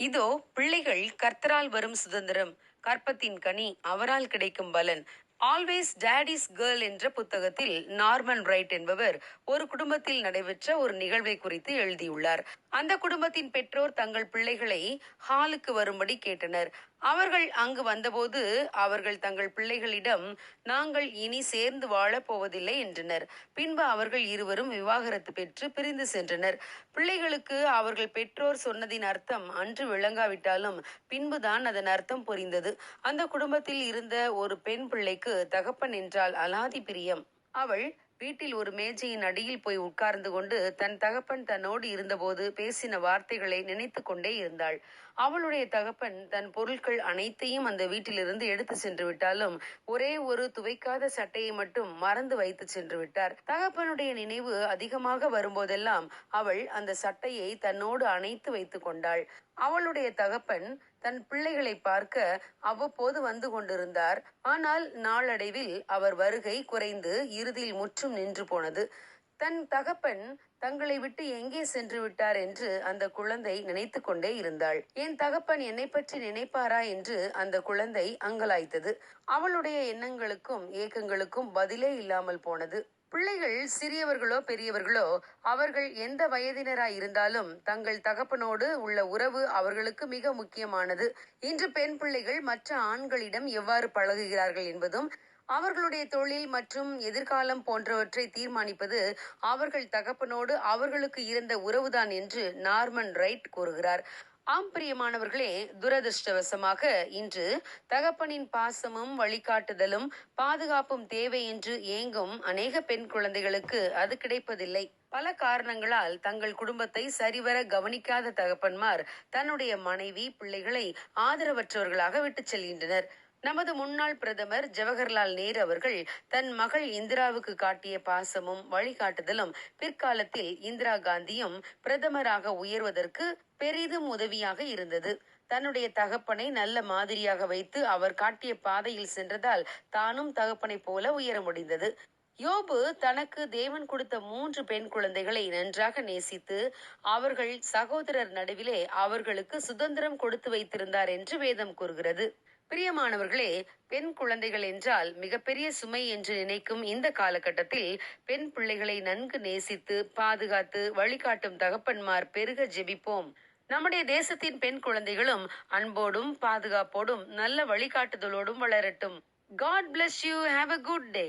இதோ பிள்ளைகள் கர்த்தரால் வரும் சுதந்திரம். கற்பத்தின் கனி அவரால் கிடைக்கும் பலன். ஆல்வேஸ் டேடிஸ் கேர்ள் என்ற புத்தகத்தில் நார்மன் ரைட் என்பவர் ஒரு குடும்பத்தில் நடைபெற்ற ஒரு நிகழ்வை குறித்து எழுதியுள்ளார். அந்த குடும்பத்தின் பெற்றோர் தங்கள் பிள்ளைகளை ஹாலுக்கு வரும்படி கேட்டனர். அவர்கள் அங்கு வந்தபோது அவர்கள் தங்கள் பிள்ளைகளிடம் நாங்கள் இனி சேர்ந்து வாழப் போவதில்லை என்றனர். பின்பு அவர்கள் இருவரும் விவாகரத்து பெற்று பிரிந்து சென்றனர். பிள்ளைகளுக்கு அவர்கள் பெற்றோர் சொன்னதின் அர்த்தம் அன்று விளங்காவிட்டாலும் பின்புதான் அதன் அர்த்தம் புரிந்தது. அந்த குடும்பத்தில் இருந்த ஒரு பெண் பிள்ளைக்கு தகப்பன் என்றால் அலாதி பிரியம். அவள் வீட்டில் ஒரு மேஜையின் அடியில் போய் உட்கார்ந்து கொண்டு தன் தகப்பன் தன்னோடு இருந்தபோது பேசின வார்த்தைகளை நினைத்து கொண்டே இருந்தாள். அவளுடைய தகப்பன் தன் பொருட்கள் அனைத்தையும் அந்த வீட்டிலிருந்து எடுத்து சென்று விட்டாலும் ஒரே ஒரு துவைக்காத சட்டையை மட்டும் மறந்து வைத்து சென்று விட்டார். தகப்பனுடைய நினைவு அதிகமாக வரும்போதெல்லாம் அவள் அந்த சட்டையை தன்னோடு அணைத்து வைத்துக் கொண்டாள். அவளுடைய தகப்பன் தன் பிள்ளைகளை பார்க்க அவ்வப்போது வந்து கொண்டிருந்தார். ஆனால் நாளடைவில் அவர் வருகை குறைந்து இறுதியில் முற்றும் நின்று போனது. தன் தகப்பன் தங்களை விட்டு எங்கே சென்று விட்டார் என்று அந்த குழந்தை நினைத்து கொண்டே இருந்தாள். என் தகப்பன் என்னை பற்றி நினைப்பாரா? என்று அந்த குழந்தை அங்கலாய்த்தது. அவளுடைய எண்ணங்களுக்கும் ஏக்கங்களுக்கும் பதிலே இல்லாமல் போனது. பிள்ளைகள் சிறியவர்களோ பெரியவர்களோ அவர்கள் எந்த வயதினராய் இருந்தாலும் தங்கள் தகப்பனோடு உள்ள உறவு அவர்களுக்கு மிக முக்கியமானது. இன்று பெண் பிள்ளைகள் மற்ற ஆண்களிடம் எவ்வாறு பழகுகிறார்கள் என்பதும் அவர்களுடைய தொழில் மற்றும் எதிர்காலம் போன்றவற்றை தீர்மானிப்பது அவர்கள் தகப்பனோடு அவர்களுக்கு இருந்த உறவுதான் என்று நார்மன் ரைட் கூறுகிறார். ஆம் பிரியமானவர்களே துரதிருஷ்டவசமாக இன்று தகப்பனின் பாசமும் வழிகாட்டுதலும் பாதுகாப்பும் தேவை என்று ஏங்கும் அநேக பெண் குழந்தைகளுக்கு அது கிடைப்பதில்லை. பல காரணங்களால் தங்கள் குடும்பத்தை சரிவர கவனிக்காத தகப்பன்மார் தன்னுடைய மனைவி பிள்ளைகளை ஆதரவற்றவர்களாக விட்டுச் செல்கின்றனர். நமது முன்னாள் பிரதமர் ஜவஹர்லால் நேரு அவர்கள் தன் மகள் இந்திராவுக்கு காட்டிய பாசமும் வழிகாட்டுதலும் பிற்காலத்தில் இந்திரா காந்தியும் பிரதமராக உயர்வதற்கு பெரிதும் உதவியாக இருந்தது. தன்னுடைய தகப்பனை நல்ல மாதிரியாக வைத்து அவர் காட்டிய பாதையில் சென்றதால் தானும் தகப்பனைப் போல உயர முடிந்தது. யோபு தனக்கு தேவன் கொடுத்த மூன்று பெண் குழந்தைகளை நன்றாக நேசித்து அவர்கள் சகோதரர் நடுவிலே அவர்களுக்கு சுதந்திரம் கொடுத்து வைத்திருந்தார் என்று வேதம் கூறுகிறது. பிரியமானவர்களே பெண் குழந்தைகள் என்றால் மிகப்பெரிய சுமை என்று நினைக்கும் இந்த காலகட்டத்தில் பெண் பிள்ளைகளை நன்கு நேசித்து பாதுகாத்து வழிகாட்டும் தகப்பன்மார் பெருக ஜெபிப்போம். நம்முடைய தேசத்தின் பெண் குழந்தைகளும் அன்போடும் பாதுகாப்போடும் நல்ல வழிகாட்டுதலோடும் வளரட்டும். God bless you have a good day